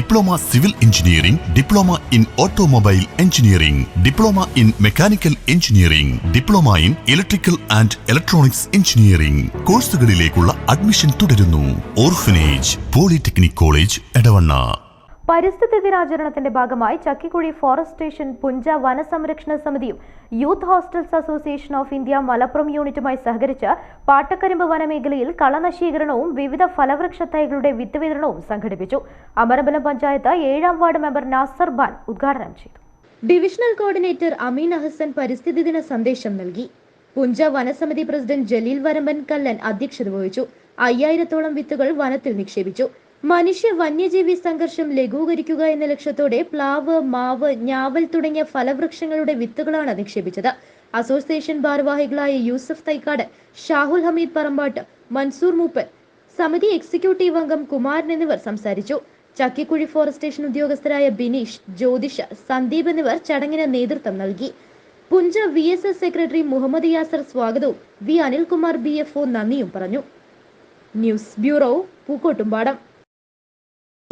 Diploma civil engineering diploma in automobile engineering diploma in mechanical engineering diploma in electrical and electronics engineering. കോഴ്സുകളിലേക്കുള്ള admission തുടരുന്നു. Orphanage polytechnic college Edavanna. പരിസ്ഥിതി ദിനാചരണത്തിന്റെ ഭാഗമായി ചക്കിക്കുഴി forest station Puncha വനസംരക്ഷണ സമിതിയും youth hostels association of India Malappuram യൂണിറ്റുമായി സഹകരിച്ച് പാട്ടക്കരിമ്പ് വനമേഖലയിൽ കളനശീകരണവും വിവിധ ഫലവൃക്ഷ തൈകളുടെ വിത്ത് വിതരണവും സംഘടിപ്പിച്ചു. അമരബലം പഞ്ചായത്ത് ഏഴാം വാർഡ് മെമ്പർ നാസർ ബാൻ ഉദ്ഘാടനം ചെയ്തു. ഡിവിഷണൽ കോർഡിനേറ്റർ അമീൻ അഹസൻ പരിസ്ഥിതി ദിന സന്ദേശം നൽകി. പുഞ്ച വനസമിതി പ്രസിഡന്റ് ജലീൽ വരമ്പൻ കല്ലൻ അധ്യക്ഷത വഹിച്ചു. അയ്യായിരത്തോളം വിത്തുകൾ വനത്തിൽ നിക്ഷേപിച്ചു. മനുഷ്യ വന്യജീവി സംഘർഷം ലഘൂകരിക്കുക എന്ന ലക്ഷ്യത്തോടെ പ്ലാവ് മാവ് ഞാവൽ തുടങ്ങിയ ഫലവൃക്ഷങ്ങളുടെ വിത്തുകളാണ് നിക്ഷേപിച്ചത്. അസോസിയേഷൻ ഭാരവാഹികളായ യൂസഫ് തൈക്കാട് ഷാഹുൽ ഹമീദ് പറമ്പാട്ട് മൻസൂർ മൂപ്പൻ സമിതി എക്സിക്യൂട്ടീവ് അംഗം കുമാരൻ എന്നിവർ സംസാരിച്ചു. ചക്കിക്കുഴി ഫോറസ്റ്റ് സ്റ്റേഷൻ ഉദ്യോഗസ്ഥരായ ബിനീഷ് ജ്യോതിഷ സന്ദീപ് എന്നിവർ ചടങ്ങിന് നേതൃത്വം നൽകി. Puncha V S S secretary Muhammad Yasar സ്വാഗതവും V Anilkumar B F O നന്ദിയും പറഞ്ഞു. News bureau Pookkottumpadam.